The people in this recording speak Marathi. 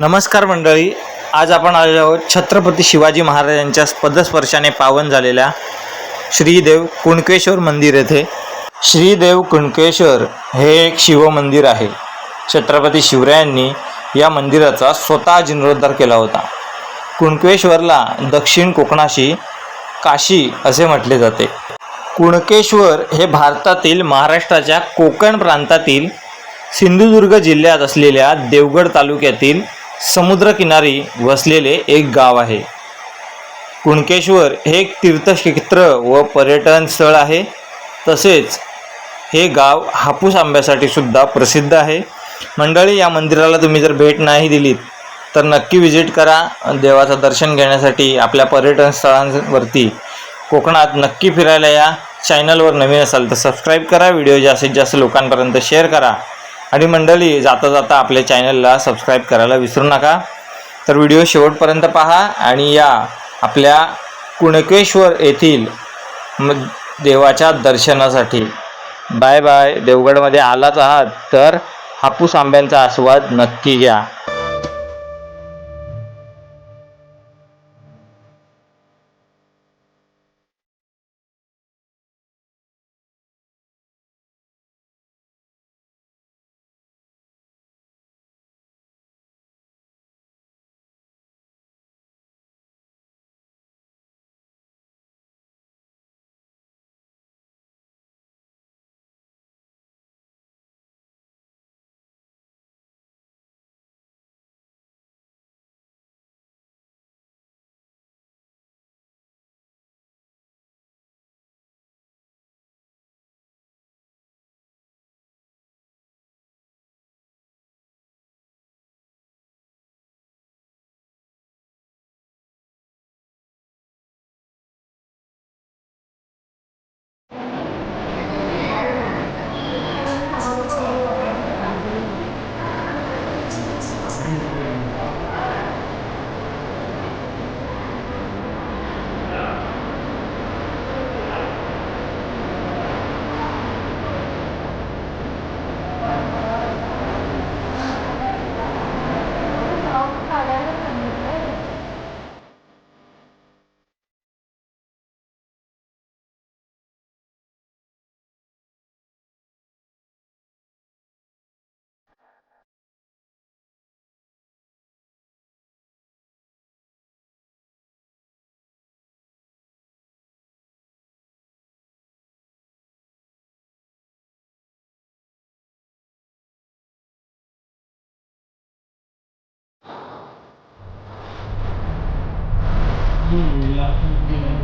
नमस्कार मंडळी आज आपण आलेलो आहोत छत्रपती शिवाजी महाराजांच्या पदस्पर्शाने पावन झालेल्या श्रीदेव कुणकेश्वर मंदिर येथे. श्रीदेव कुणकेश्वर हे एक शिवमंदिर आहे. छत्रपती शिवरायांनी या मंदिराचा स्वतः जीर्णोद्धार केला होता. कुणकेश्वरला दक्षिण कोकणाशी काशी असे म्हटले जाते. कुणकेश्वर हे भारतातील महाराष्ट्राच्या कोकण प्रांतातील सिंधुदुर्ग जिल्ह्यात असलेल्या देवगड तालुक्यातील समुद्रकिनारी वसलेले एक गाव आहे. कुणकेश्वर हे एक तीर्थक्षेत्र व पर्यटन स्थळ आहे. तसेच हे गाव हापूस आंब्यासाठी सुद्धा प्रसिद्ध आहे. मंडळी या मंदिराला तुम्ही जर भेट नाही दिलीत तर नक्की विजिट करा. देवाचं दर्शन घेण्यासाठी आपल्या पर्यटन स्थळांवरती कोकणात नक्की फिरायला या. चॅनलवर नवीन असाल तर सबस्क्राईब करा. व्हिडिओ जास्तीत जास्त लोकांपर्यंत शेअर करा. आणि मंडळी जाता जाता आपल्या चॅनलला सबस्क्राईब करायला विसरू नका. तर व्हिडिओ शेवटपर्यंत पहा आणि या आपल्या कुणकेश्वर येथील देवाच्या दर्शनासाठी. बाय बाय देवगडमध्ये आलाच आहात तर हापूस आंब्यांचा आस्वाद नक्की घ्या. vui